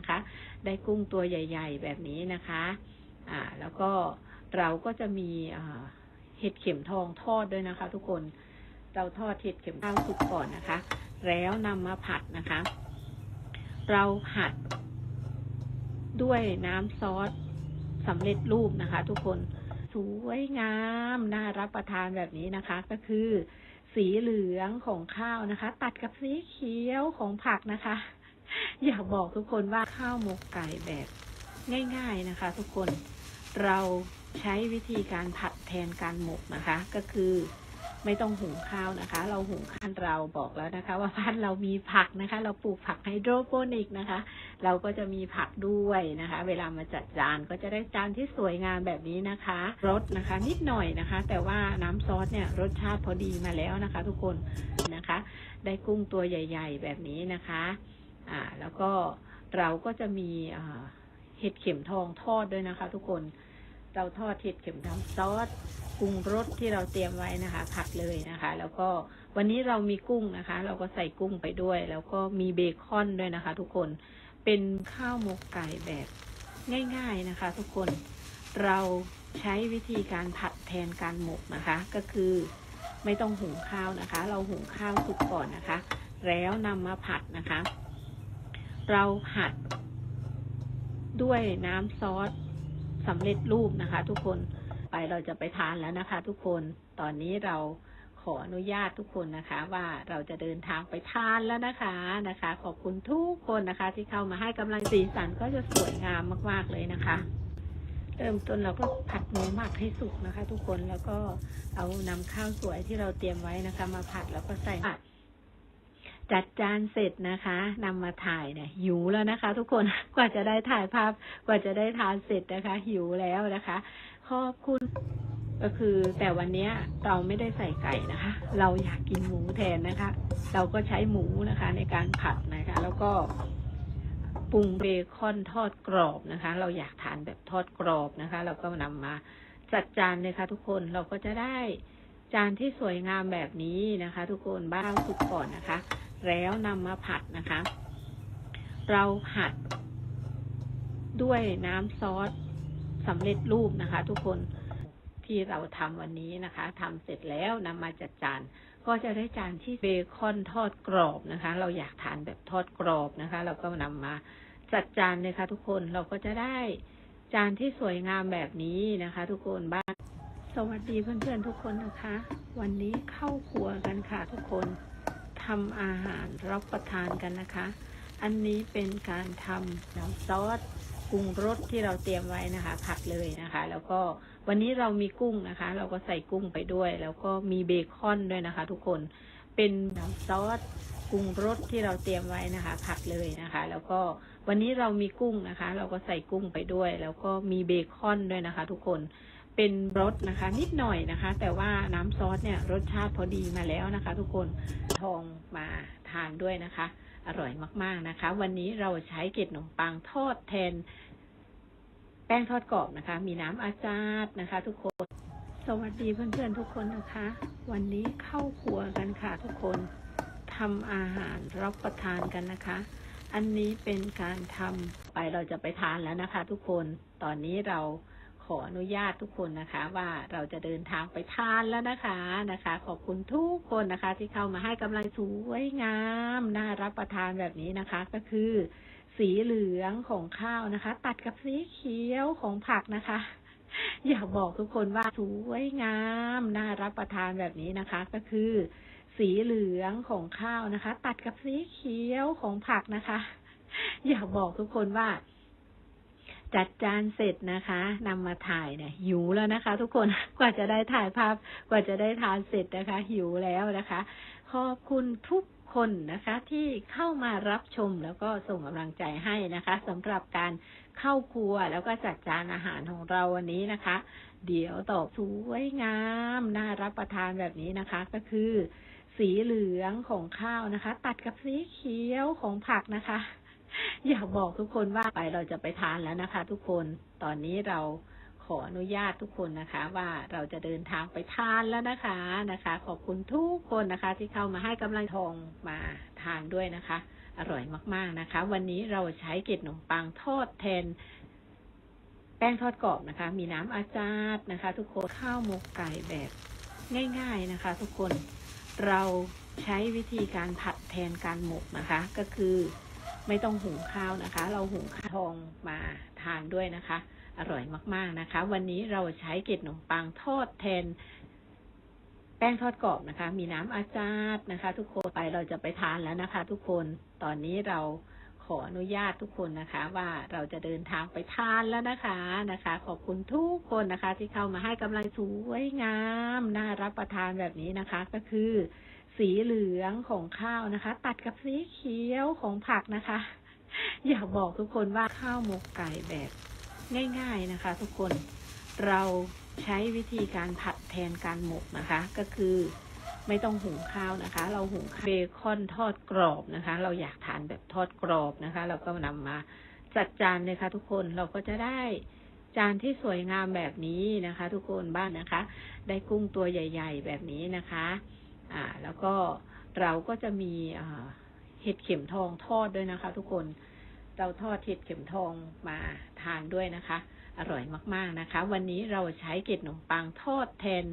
นะคะ ได้กุ้งตัวใหญ่ ๆ แบบนี้นะคะ อ่า แล้วก็เราก็จะมีเห็ดเข็มทองทอดด้วยนะคะ ทุกคน เราทอดเห็ดเข็มทองสุกก่อนนะคะ แล้วนำมาผัดนะคะ เราผัดด้วยน้ำซอสสำเร็จรูปนะคะ ทุกคนสวยงามน่ารับประทานแบบนี้นะคะ ก็คือ สีเหลืองของข้าวนะคะ ตัดกับสีเขียวของผักนะคะ อยากบอกทุกคนว่าข้าวหมกไก่แบบง่าย ๆนะคะ ทุกคนเราใช้วิธีการผัดแทนการหมกนะคะ ก็คือไม่ต้องหุงข้าวนะคะ เราหุงข้าวเราบอกแล้วนะคะ ว่าบ้านเรามีผักนะคะ เราปลูกผักไฮโดรโปนิกนะคะ เราก็จะมีผักด้วยนะคะ เวลามาจัดจานก็จะได้จานที่สวยงามแบบนี้นะคะรสนะคะ นิดหน่อยนะคะ แต่ว่าน้ำซอสเนี่ยรสชาติพอดีมาแล้วนะคะ ทุกคนนะคะ ได้กุ้งตัวใหญ่ ๆ แบบนี้นะคะ อ่า แล้วก็เราก็จะมีเห็ดเข็มทองทอดด้วยนะคะ ทุกคน เราทอดเห็ดเข็มทองซอสปรุงรสที่เราเตรียมไว้นะคะ ผัดเลยนะคะ แล้วก็วันนี้เรามีกุ้งนะคะ เราก็ใส่กุ้งไปด้วย แล้วก็มีเบคอนด้วยนะคะ ทุกคนเป็นข้าวหมกไก่แบบง่าย ๆนะคะ ทุกคนเราใช้วิธีการผัดแทนการหมกนะคะ ก็คือไม่ต้องหุงข้าวนะคะ เราหุงข้าวสุกก่อนนะคะ แล้วนำมาผัดนะคะ เราผัดด้วยน้ำซอสสำเร็จรูปนะคะ ทุกคนไปเราจะไปทานแล้วนะคะ ทุกคนตอนนี้เราขออนุญาตทุกคนนะคะ ว่าเราจะเดินทางไปทานแล้วนะคะนะคะ ขอบคุณทุกคนนะคะ ที่เข้ามาให้กำลังสีสันก็จะสวยงามมาก ๆเลยนะคะ เริ่มต้นเราก็ผัดหมูหมักให้สุกนะคะ ทุกคนแล้วก็เอานำข้าวสวยที่เราเตรียมไว้นะคะ มาผัดแล้วก็ใส่ผัด จัดจานเสร็จนะคะนำมาถ่ายเนี่ยหิวแล้วนะคะ ทุกคนกว่าจะได้ถ่ายภาพกว่าจะได้ทานเสร็จนะคะ หิวแล้วนะคะ ขอบคุณก็คือแต่วันนี้เราไม่ได้ใส่ไก่นะคะ เราอยากกินหมูแทนนะคะ เราก็ใช้หมูนะคะ ในการผัดนะคะ แล้วก็ปรุงเบคอนทอดกรอบนะคะ เราอยากทานแบบทอดกรอบนะคะ เราก็นำมาจัดจานเลยค่ะทุกคนเราก็จะได้จานที่สวยงามแบบนี้นะคะ ทุกคนบ้าสุกก่อนนะคะ แล้วนำมาผัดนะคะ เราผัดด้วยน้ำซอสสำเร็จรูปนะคะ ทุกคนที่เราทำวันนี้นะคะทำเสร็จแล้วนำมาจัดจาน ก็จะได้จานที่เบคอนทอดกรอบนะคะ เราอยากทานแบบทอดกรอบนะคะ เราก็นำมาจัดจานเลยค่ะ ทุกคนเราก็จะได้จานที่สวยงามแบบนี้นะคะ ทุกคนบ้านสวัสดีเพื่อนๆทุกคนนะคะ วันนี้เข้าครัวกันค่ะทุกคน ทำอาหารรับประทานกันนะคะ อันนี้เป็นการทำน้ำซอสปรุงรสที่เราเตรียมไว้นะคะผัดเลยนะคะ แล้วก็วันนี้เรามีกุ้งนะคะ เราก็ใส่กุ้งไปด้วย แล้วก็มีเบคอนด้วยนะคะ ทุกคนเป็นน้ำซอสปรุงรสที่เราเตรียมไว้นะคะผัดเลยนะคะ แล้วก็วันนี้เรามีกุ้งนะคะ เราก็ใส่กุ้งไปด้วย แล้วก็มีเบคอนด้วยนะคะ ทุกคน เป็นรสนะคะ นิดหน่อยนะคะ แต่ว่าน้ำซอสเนี่ยรสชาติพอดีมาแล้วนะคะ ทุกคนทองมาทานด้วยนะคะ อร่อยมากๆนะคะ วันนี้เราใช้เกล็ดขนมปังทอดแทน แป้งทอดกรอบนะคะ มีน้ำอาจารย์นะคะ ทุกคน สวัสดีเพื่อนๆทุกคนนะคะ วันนี้เข้าครัวกันค่ะ ทุกคนทำอาหารรับประทานกันนะคะ อันนี้เป็นการทำไปเราจะไปทานแล้วนะคะ ทุกคนตอนนี้เรา ออนุญาตทุกคนนะคะ ว่าเราจะเดินทางไปทานแล้วนะคะนะคะ ขอบคุณทุกคนนะคะ ที่เข้ามาให้กำลังสวยงามน่ารับประทานแบบนี้นะคะ ก็คือ สีเหลืองของข้าวนะคะ ตัดกับสีเขียวของผักนะคะ อยากบอกทุกคนว่าสวยงามน่ารับประทานแบบนี้นะคะ ก็คือ สีเหลืองของข้าวนะคะ ตัดกับสีเขียวของผักนะคะ อยากบอกทุกคนว่า จัดจานเสร็จนะคะนำมาถ่ายเนี่ยหิวแล้วนะคะ ทุกคนกว่าจะได้ถ่ายภาพ กว่าจะได้ทานเสร็จนะคะ หิวแล้วนะคะ ขอบคุณทุกคนนะคะที่เข้ามารับชมแล้วก็ส่งกำลังใจให้นะคะสำหรับการเข้าครัวแล้วก็จัดจานอาหารของเราวันนี้นะคะ เดี๋ยวตอบสวยงามน่ารับประทานแบบนี้นะคะ ก็คือ สีเหลืองของข้าวนะคะ ตัดกับสีเขียวของผักนะคะ อยากบอกทุกคนว่าไปเราจะไปทานแล้วนะคะ ทุกคนตอนนี้เราขออนุญาตทุกคนนะคะ ว่าเราจะเดินทางไปทานแล้วนะคะนะคะ ขอบคุณทุกคนนะคะ ที่เข้ามาให้กำลังทองมาทานด้วยนะคะ อร่อยมากๆนะคะ วันนี้เราใช้เกล็ดขนมปังทอดแทนแป้งทอดกรอบนะคะ มีน้ำอาจารย์นะคะ ทุกคน ข้าวหมกไก่แบบง่าย ๆนะคะ ทุกคน เราใช้วิธีการผัดแทนการหมกนะคะ ก็คือ ไม่ต้องหุงข้าวนะคะ เราหุงข้าวทองมาทานด้วยนะคะ อร่อยมากๆนะคะ วันนี้เราใช้เกล็ดขนมปังทอดแทน แป้งทอดกรอบนะคะ มีน้ำอาจารย์นะคะ ทุกคนไปเราจะไปทานแล้วนะคะ ทุกคนตอนนี้เราขออนุญาตทุกคนนะคะ ว่าเราจะเดินทางไปทานแล้วนะคะนะคะ ขอบคุณทุกคนนะคะ ที่เข้ามาให้กำลังสวยงามน่ารับประทานแบบนี้นะคะ ก็คือ สีเหลืองของข้าวนะคะ ตัดกับสีเขียวของผักนะคะ อยากบอกทุกคนว่าข้าวหมกไก่แบบง่าย ๆนะคะ ทุกคนเราใช้วิธีการผัดแทนการหมกนะคะ ก็คือไม่ต้องหุงข้าวนะคะ เราหุงเบคอนทอดกรอบนะคะ เราอยากทานแบบทอดกรอบนะคะ เราก็นำมาจัดจานเลยค่ะ ทุกคนเราก็จะได้จานที่สวยงามแบบนี้นะคะ ทุกคนบ้านนะคะ ได้กุ้งตัวใหญ่ ๆ แบบนี้นะคะ อ่า แล้วก็เราก็จะมีอ่าเห็ดเข็มทองทอดด้วยนะคะ ทุกคน เราทอดเห็ดเข็มทองมาทานด้วยนะคะ อร่อยมากๆนะคะ วันนี้เราใช้เกล็ดขนมปังทอดแทน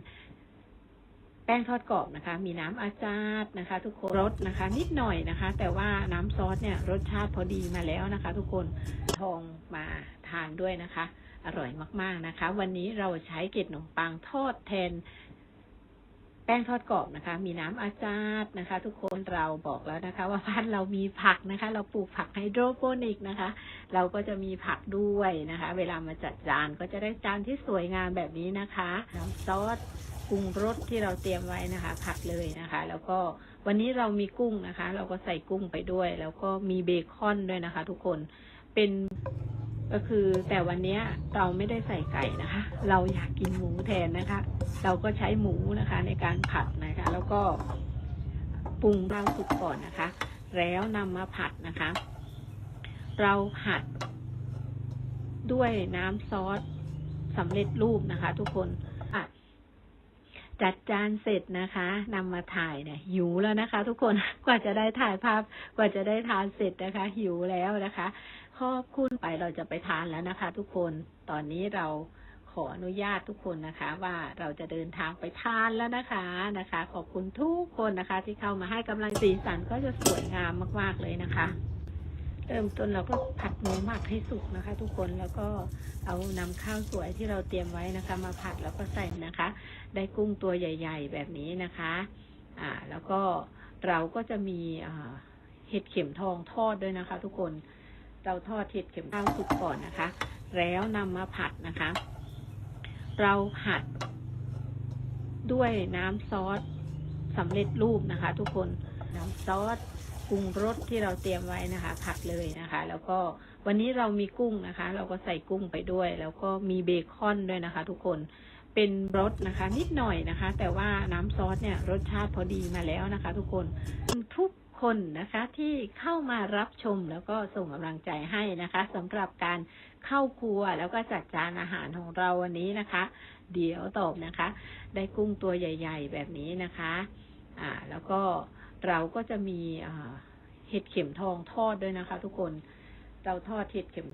แป้งทอดกรอบนะคะ มีน้ำอาจารย์นะคะ ทุกคนรสนะคะ นิดหน่อยนะคะ แต่ว่าน้ำซอสเนี่ยรสชาติพอดีมาแล้วนะคะ ทุกคนทองมาทานด้วยนะคะ อร่อยมากๆนะคะ วันนี้เราใช้เกล็ดขนมปังทอดแทน แป้งทอดกรอบนะคะ มีน้ำอาจารย์นะคะ ทุกคนเราบอกแล้วนะคะ ว่าบ้านเรามีผักนะคะ เราปลูกผักไฮโดรโปนิกนะคะ เราก็จะมีผักด้วยนะคะ เวลามาจัดจานก็จะได้จานที่สวยงามแบบนี้นะคะน้ำซอสปรุงรสที่เราเตรียมไว้นะคะ ผัดเลยนะคะ แล้วก็วันนี้เรามีกุ้งนะคะ เราก็ใส่กุ้งไปด้วย แล้วก็มีเบคอนด้วยนะคะ ทุกคนเป็น ก็คือแต่วันนี้เราไม่ได้ใส่ไก่นะคะ เราอยากกินหมูแทนนะคะ เราก็ใช้หมูนะคะในการผัดนะคะ แล้วก็ปรุงเราสุกก่อนนะคะ แล้วนำมาผัดนะคะ เราผัดด้วยน้ำซอสสำเร็จรูปนะคะ ทุกคนจัดจานเสร็จนะคะนำมาถ่ายเนี่ยหิวแล้วนะคะ ทุกคนกว่าจะได้ถ่ายภาพกว่าจะได้ทานเสร็จนะคะ หิวแล้วนะคะ ขอบคุณไปเราจะไปทานแล้วนะคะ ทุกคน ตอนนี้เราขออนุญาตทุกคนนะคะ ว่าเราจะเดินทางไปทานแล้วนะคะนะคะ ขอบคุณทุกคนนะคะ ที่เข้ามาให้กำลังสีสันก็จะสวยงามมาก ๆเลยนะคะ เริ่มต้นเราก็ผัดหมูหมักให้สุกนะคะ ทุกคนแล้วก็เอานำข้าวสวยที่เราเตรียมไว้นะคะ มาผัดแล้วก็ใส่นะคะ ได้กุ้งตัวใหญ่ ๆ แบบนี้นะคะ อ่า แล้วก็เราก็จะมีเห็ดเข็มทองทอดด้วยนะคะ ทุกคน เราทอดเห็ดเข็มข้าวสุกก่อนนะคะ แล้วนำมาผัดนะคะ เราผัดด้วยน้ำซอสสำเร็จรูปนะคะ ทุกคนน้ำซอสปรุงรสที่เราเตรียมไว้นะคะ ผัดเลยนะคะ แล้วก็วันนี้เรามีกุ้งนะคะ เราก็ใส่กุ้งไปด้วย แล้วก็มีเบคอนด้วยนะคะ ทุกคนเป็นรสนะคะ นิดหน่อยนะคะ แต่ว่าน้ำซอสเนี่ยรสชาติพอดีมาแล้วนะคะ ทุกคนทุก คนนะคะที่เข้ามารับชมแล้วก็ส่งกำลังใจให้นะคะสำหรับการเข้าครัวแล้วก็จัดจานอาหารของเราวันนี้นะคะ เดี๋ยวตอบนะคะ ได้กุ้งตัวใหญ่ ๆ แบบนี้นะคะ อ่า แล้วก็เราก็จะมีเห็ดเข็มทองทอดด้วยนะคะ ทุกคนเราทอดเห็ดเข็ม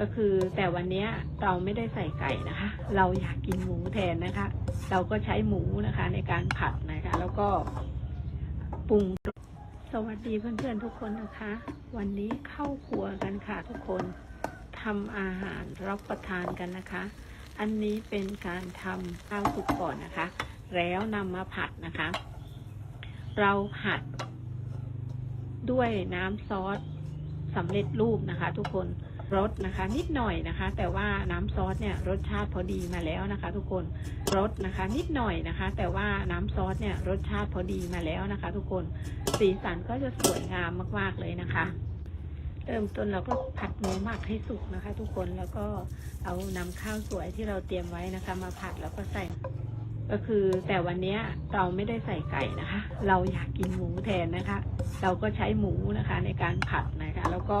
ก็คือแต่วันนี้เราไม่ได้ใส่ไก่นะคะ เราอยากกินหมูแทนนะคะ เราก็ใช้หมูนะคะ ในการผัดนะคะ แล้วก็ปรุง สวัสดีเพื่อนๆทุกคนนะคะ วันนี้เข้าครัวกันค่ะทุกคนทำอาหารรับประทานกันนะคะ อันนี้เป็นการทำข้าวสุกก่อนนะคะ แล้วนำมาผัดนะคะ เราผัดด้วยน้ำซอสสำเร็จรูปนะคะ ทุกคน รสนะคะ นิดหน่อยนะคะ แต่ว่าน้ำซอสเนี่ยรสชาติพอดีมาแล้วนะคะ ทุกคนรสนะคะ นิดหน่อยนะคะ แต่ว่าน้ำซอสเนี่ยรสชาติพอดีมาแล้วนะคะ ทุกคนสีสันก็จะสวยงามมากๆเลยนะคะเริ่มต้นเราก็ผัดหมูหมักให้สุกนะคะ ทุกคนแล้วก็เอานำข้าวสวยที่เราเตรียมไว้นะคะ มาผัดแล้วก็ใส่ ก็คือแต่วันนี้เราไม่ได้ใส่ไก่นะคะ เราอยากกินหมูแทนนะคะ เราก็ใช้หมูนะคะในการผัดนะคะ แล้วก็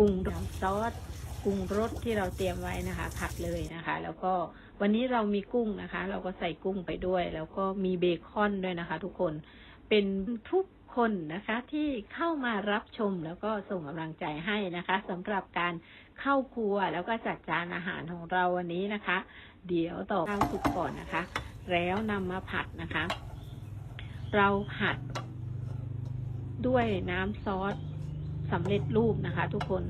รุงน้ำซอสปรุงรสที่เราเตรียมไว้นะคะ ผัดเลยนะคะ แล้วก็วันนี้เรามีกุ้งนะคะ เราก็ใส่กุ้งไปด้วย แล้วก็มีเบคอนด้วยนะคะ ทุกคนเป็นทุกคนนะคะที่เข้ามารับชมแล้วก็ส่งกำลังใจให้นะคะสำหรับการเข้าครัวแล้วก็จัดจานอาหารของเราวันนี้นะคะ เดี๋ยวต่อข้าวสุกก่อนนะคะ แล้วนำมาผัดนะคะ เราผัดด้วยน้ำซอส สำเร็จรูปนะคะ ทุกคน